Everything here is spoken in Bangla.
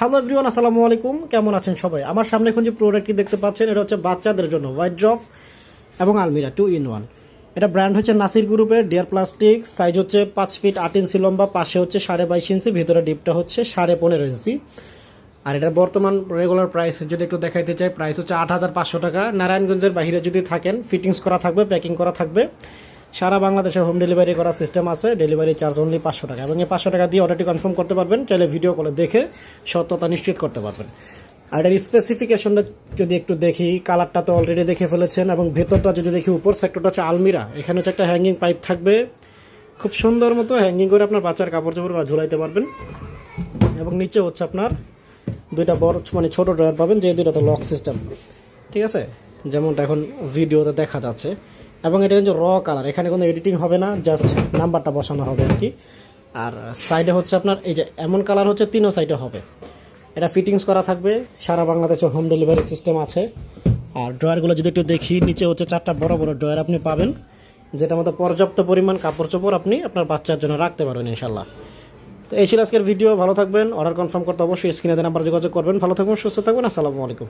হ্যালো এভরিওয়ান আসসালামু আলাইকুম। কেমন আছেন সবাই? আমার সামনে এখন যে প্রোডাক্টটি দেখতে পাচ্ছেন, এটা হচ্ছে বাচ্চাদের জন্য হোয়াইট ড্রপ এবং আলমিরা টু ইন ওয়ান এটা ব্র্যান্ড হচ্ছে নাসির গ্রুপের ডিয়ার প্লাস্টিক সাইজ হচ্ছে পাঁচ ফিট আট ইঞ্চি লম্বা, পাশে হচ্ছে সাড়ে বাইশ ইঞ্চি ভিতরে ডিপটা হচ্ছে সাড়ে পনেরো ইঞ্চি আর এটার বর্তমান রেগুলার প্রাইস যদি একটু দেখাইতে চাই প্রাইস হচ্ছে আট হাজার পাঁচশো টাকা। নারায়ণগঞ্জের বাইরে যদি থাকেন ফিটিংস করা থাকবে প্যাকিং করা থাকবে। সারা বাংলাদেশে হোম ডেলিভারি করার সিস্টেম আছে। ডেলিভারি চার্জ অনলি পাঁচশো টাকা। এবং এই পাঁচশো টাকা দিয়ে অর্ডারটি কনফার্ম করতে পারবেন, চাইলে ভিডিও কলে দেখে সত্যতা নিশ্চিত করতে পারবেন। আর এটার স্পেসিফিকেশনটা যদি একটু দেখি কালারটা তো অলরেডি দেখে ফেলেছেন এবং ভেতরটা যদি দেখি, উপর সেক্টরটা হচ্ছে আলমিরা। এখানে হচ্ছে একটা হ্যাঙ্গিং পাইপ থাকবে। খুব সুন্দর মতো হ্যাঙ্গিং করে আপনার বাচ্চার কাপড় চোপড় বা ঝুলাইতে পারবেন। এবং নিচে হচ্ছে আপনার দুইটা বড় মানে ছোট ড্রয়ার পাবেন, যে দুইটাতে লক সিস্টেম ঠিক আছে? যেমনটা এখন ভিডিওতে দেখা যাচ্ছে। এবং এটা কিন্তু র কালার এখানে কোনো এডিটিং হবে না জাস্ট নাম্বারটা বসানো হবে আর কি। আর সাইডে হচ্ছে আপনার, এই যে এমন কালার হচ্ছে তিনও সাইডে হবে। এটা ফিটিংস করা থাকবে, সারা বাংলাদেশে হোম ডেলিভারি সিস্টেম আছে। আর ড্রয়ারগুলো যদি একটু দেখি, নিচে হচ্ছে চারটা বড় বড় ড্রয়ার আপনি পাবেন, যেটার মধ্যে পর্যাপ্ত পরিমাণ কাপড় চোপড় আপনি আপনার বাচ্চার জন্য রাখতে পারবেন ইনশাল্লাহ তো এই ছিল আজকের ভিডিও ভালো থাকবেন। অর্ডার কনফার্ম করতে অবশ্যই স্ক্রিনে নাম্বার যোগাযোগ করবেন। ভালো থাকবেন, সুস্থ থাকবেন, আসসালামু আলাইকুম।